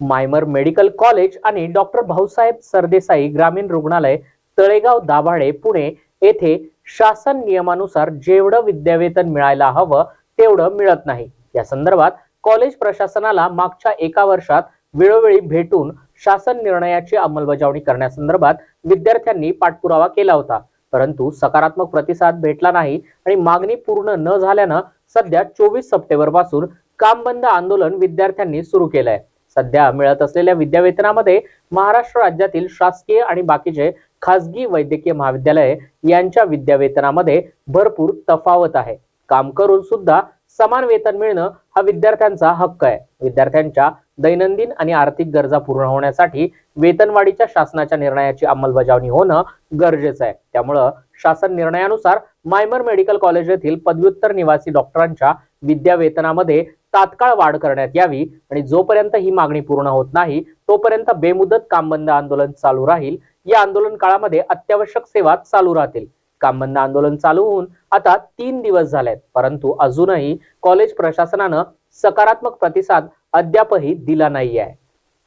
MIMER medical college आणि doctor Bhausaheb Sardesai ग्रामीण रुग्णालय तळेगाव दाभाडे पुणे येथे शासन नियमानुसार जेवढं विद्यावेतन मिळायला हवं तेवढं मिळत नाही. या संदर्भात कॉलेज प्रशासनाला मागच्या एका वर्षात वेळोवेळी भेटून शासन निर्णयाची अंमलबजावणी करण्यासंदर्भात विद्यार्थ्यांनी पाठपुरावा केला होता. परंतु सकारात्मक प्रतिसाद भेटला नाही आणि मागणी पूर्ण न झाल्यानं सध्या चोवीस सप्टेंबरपासून काम बंद आंदोलन विद्यार्थ्यांनी सुरू केलंय. सध्या मिळत असलेल्या विद्यावेतनामध्ये महाराष्ट्र राज्यातील शासकीय आणि बाकीचे खासगी वैद्यकीय महाविद्यालय यांच्या विद्यावेतनामध्ये भरपूर तफावत आहे. काम करून सुद्धा समान वेतन मिळणं हा विद्यार्थ्यांचा हक्क आहे. विद्यार्थ्यांच्या दैनंदिन आणि आर्थिक गरजा पूर्ण होण्यासाठी वेतनवाढीच्या शासनाच्या निर्णयाची अंमलबजावणी होणं गरजेचं आहे. त्यामुळं शासन निर्णयानुसार मायमर मेडिकल कॉलेज येथील पदव्युत्तर निवासी डॉक्टरांच्या विद्यावेतनामध्ये तात्काळ वाढ करण्यात यावी आणि जोपर्यंत ही मागणी पूर्ण होत नाही तोपर्यंत बेमुदत काम बंद आंदोलन चालू राहील. या आंदोलन काळामध्ये अत्यावश्यक सेवा चालू राहतील. काम बंद आंदोलन चालू होऊन आता तीन दिवस झालेत परंतु अजूनही कॉलेज प्रशासनानं सकारात्मक प्रतिसाद अद्यापही दिला नाही आहे